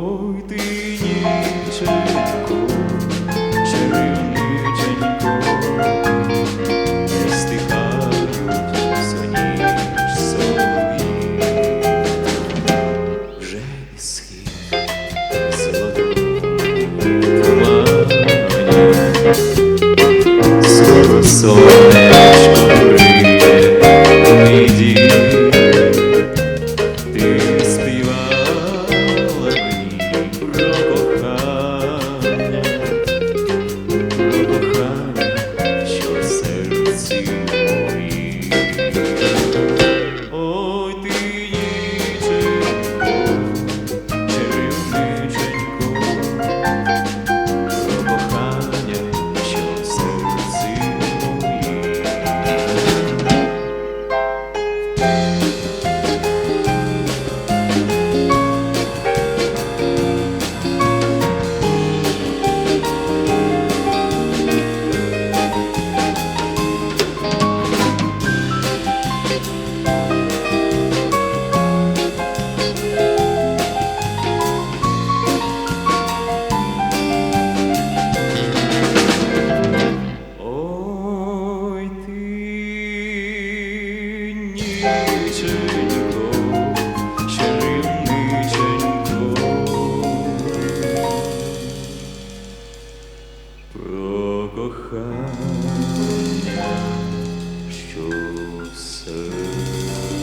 ой ти ніченько, черевниченько, не стихають все ніж солові. вже схід золотого тумані, скоро сон. кохання, що в серці.